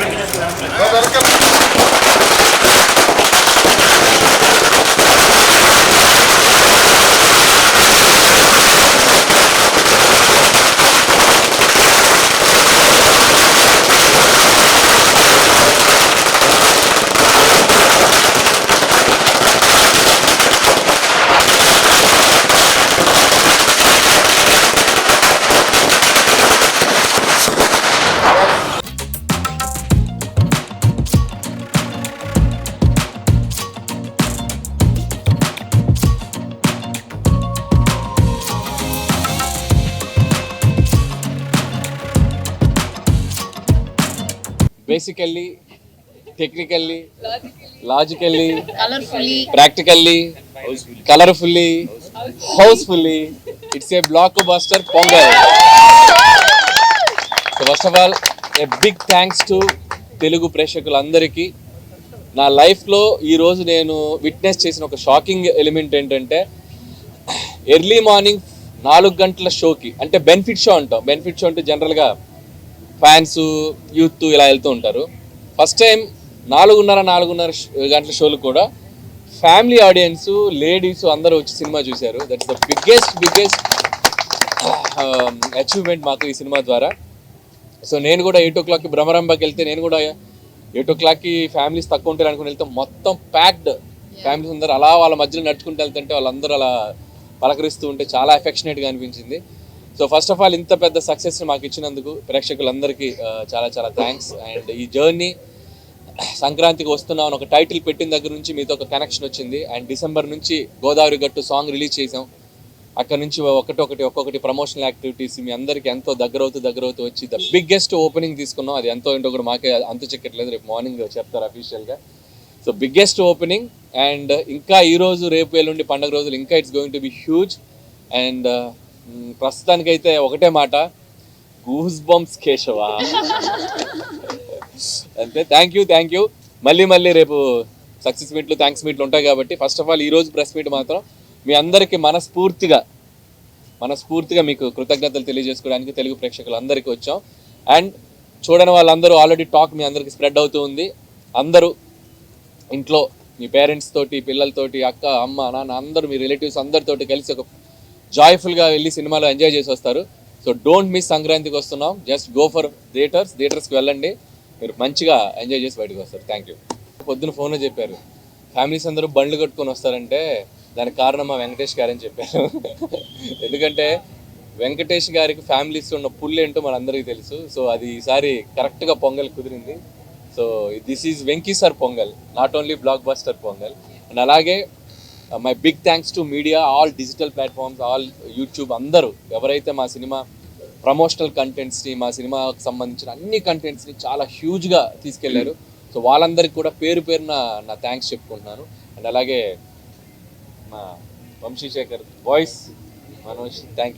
Gracias. Basically technically logically practically colourfully housefully it's a blockbuster Pongal so first of all a big thanks to Telugu ప్రేక్షకులందరికీ. నా లైఫ్లో ఈరోజు నేను witness చేసిన ఒక షాకింగ్ ఎలిమెంట్ ఏంటంటే ఎర్లీ మార్నింగ్ నాలుగు గంటల షోకి అంటే బెనిఫిట్ షో అంటాం. బెనిఫిట్ షో అంటే జనరల్గా ఫ్యాన్స్ యూత్ ఇలా వెళ్తూ ఉంటారు. ఫస్ట్ టైం నాలుగున్నర నాలుగున్నర గంటల షోలు కూడా ఫ్యామిలీ ఆడియన్స్ లేడీస్ అందరూ వచ్చి సినిమా చూశారు. That's the biggest biggest achievement మాకు ఈ సినిమా ద్వారా. సో నేను కూడా ఎయిట్ ఓ క్లాక్కి భ్రమరంబకి వెళ్తే నేను కూడా ఎయిట్ ఓ క్లాక్కి ఫ్యామిలీస్ తక్కువ ఉంటారు అనుకుని వెళ్తే మొత్తం ప్యాక్డ్ ఫ్యామిలీస్ అందరూ అలా వాళ్ళ మధ్యలో నడుచుకుంటూ వెళ్తుంటే వాళ్ళందరూ అలా పలకరిస్తూ ఉంటే చాలా ఎఫెక్షనేట్గా అనిపించింది. సో ఫస్ట్ ఆఫ్ ఆల్ ఇంత పెద్ద సక్సెస్ మాకు ఇచ్చినందుకు ప్రేక్షకులందరికీ చాలా చాలా థ్యాంక్స్ అండ్ ఈ జర్నీ సంక్రాంతికి వస్తున్నాం అని ఒక టైటిల్ పెట్టిన దగ్గర నుంచి మీతో ఒక కనెక్షన్ వచ్చింది. అండ్ డిసెంబర్ నుంచి గోదావరి గట్టు సాంగ్ రిలీజ్ చేసాం అక్కడ నుంచి ఒకటి ఒకటి ఒక్కొక్కటి ప్రమోషనల్ యాక్టివిటీస్ మీ అందరికీ ఎంతో దగ్గర అవుతూ దగ్గర అవుతూ వచ్చి ద బిగ్గెస్ట్ ఓపెనింగ్ తీసుకున్నాం. అది ఎంతో ఏంటో కూడా మాకే అంతు చెక్కట్లేదు. రేపు మార్నింగ్ చెప్తారు అఫీషియల్గా సో బిగ్గెస్ట్ ఓపెనింగ్ అండ్ ఇంకా ఈరోజు రేపు ఎల్లుండి పండుగ రోజులు ఇంకా it's going to be huge and ప్రస్తుతానికైతే ఒకటే మాట. గూస్ బంప్స్ కేశవ అంతే. థ్యాంక్ యూ థ్యాంక్ యూ మళ్ళీ మళ్ళీ రేపు సక్సెస్ మీట్లు థ్యాంక్స్ మీట్లు ఉంటాయి కాబట్టి ఫస్ట్ ఆఫ్ ఆల్ ఈరోజు ప్రెస్ మీట్ మాత్రం మీ అందరికీ మనస్ఫూర్తిగా మనస్ఫూర్తిగా మీకు కృతజ్ఞతలు తెలియజేసుకోవడానికి తెలుగు ప్రేక్షకులందరికీ వచ్చాం. అండ్ చూడని వాళ్ళందరూ ఆల్రెడీ టాక్ మీ అందరికీ స్ప్రెడ్ అవుతూ ఉంది. అందరూ ఇంట్లో మీ పేరెంట్స్ తోటి పిల్లలతోటి అక్క అమ్మ నాన్న అందరూ మీ రిలేటివ్స్ అందరితోటి కలిసి ఒక జాయ్ఫుల్గా వెళ్ళి సినిమాలో ఎంజాయ్ చేసి వస్తారు. సో డోంట్ మిస్ సంక్రాంతికి వస్తున్నాం. జస్ట్ గో ఫర్ థియేటర్స్ థియేటర్స్కి వెళ్ళండి. మీరు మంచిగా ఎంజాయ్ చేసి బయటకు వస్తారు. థ్యాంక్ యూ పొద్దున ఫోన్లో చెప్పారు. ఫ్యామిలీస్ అందరూ బండ్లు కట్టుకొని వస్తారంటే దానికి కారణం మా వెంకటేష్ గారని చెప్పారు. ఎందుకంటే వెంకటేష్ గారికి ఫ్యామిలీస్ ఉన్న పుల్ ఏంటో మనందరికీ తెలుసు. సో అది ఈసారి కరెక్ట్గా పొంగల్ కుదిరింది. So this is Venky sir Pongal. Not only blockbuster Pongal. And అలాగే my big thanks to media all digital platforms all YouTube అందరూ. ఎవరైతే మా సినిమా ప్రమోషనల్ కంటెంట్స్ని మా సినిమాకి సంబంధించిన అన్ని కంటెంట్స్ని చాలా హ్యూజ్గా తీసుకెళ్ళారు. సో వాళ్ళందరికీ కూడా పేరు పేరున నా థ్యాంక్స్ చెప్పుకుంటున్నాను. అండ్ అలాగే మా Vamsishekhar voice Manoj thank you